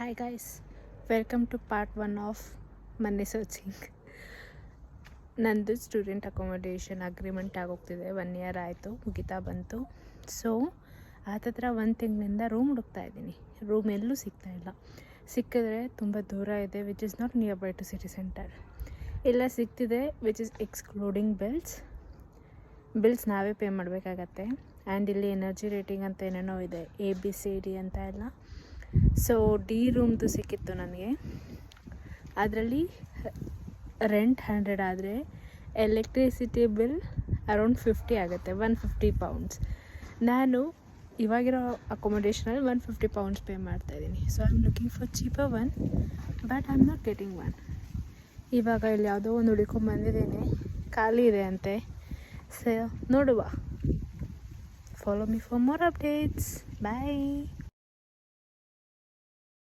Hi guys welcome to part one of ಮನೆ searching ನಂದು student accommodation agreement ಆಗೋಗ್ತಿದೆ. One year ಆಯಿತು, ಮುಗಿತಾ ಬಂತು. ಸೊ ಹತ್ರ ಒಂದು ತಿಂಗಳಿಂದ ರೂಮ್ ಹುಡುಕ್ತಾ ಇದ್ದೀನಿ. ರೂಮ್ ಎಲ್ಲೂ ಸಿಗ್ತಾ ಇಲ್ಲ. ಸಿಕ್ಕಿದ್ರೆ ತುಂಬ ದೂರ ಇದೆ which is not nearby to city centre ಎಲ್ಲ ಸಿಗ್ತಿದೆ which is excluding bills bills ನಾವೇ ಪೇ ಮಾಡಬೇಕಾಗತ್ತೆ. ಆ್ಯಂಡ್ ಇಲ್ಲಿ ಎನರ್ಜಿ ರೇಟಿಂಗ್ ಅಂತ ಏನೇನೋ ಇದೆ ಎ ಬಿ ಸಿ ಡಿ ಅಂತ ಎಲ್ಲ. ಸೊ ಡಿ ರೂಮ್ದು ಸಿಕ್ಕಿತ್ತು ನನಗೆ. ಅದರಲ್ಲಿ ರೆಂಟ್ ಹಂಡ್ರೆಡ್ ಆದರೆ ಎಲೆಕ್ಟ್ರಿಸಿಟಿ ಬಿಲ್ ಅರೌಂಡ್ ಫಿಫ್ಟಿ ಆಗುತ್ತೆ ಒನ್ ಫಿಫ್ಟಿ ಪೌಂಡ್ಸ್ ನಾನು ಇವಾಗಿರೋ ಅಕೊಮೊಡೇಷನಲ್ಲಿ ಒನ್ ಫಿಫ್ಟಿ ಪೌಂಡ್ಸ್ ಪೇ ಮಾಡ್ತಾಯಿದ್ದೀನಿ so I am looking for cheaper one but I am not getting one ಇವಾಗ ಇಲ್ಲಿ ಯಾವುದೋ ಒಂದು ಹುಡುಕೊಂಬಂದಿದ್ದೀನಿ ಖಾಲಿ ಇದೆ ಅಂತೆ. ಸೊ ನೋಡುವ. Follow me for more updates bye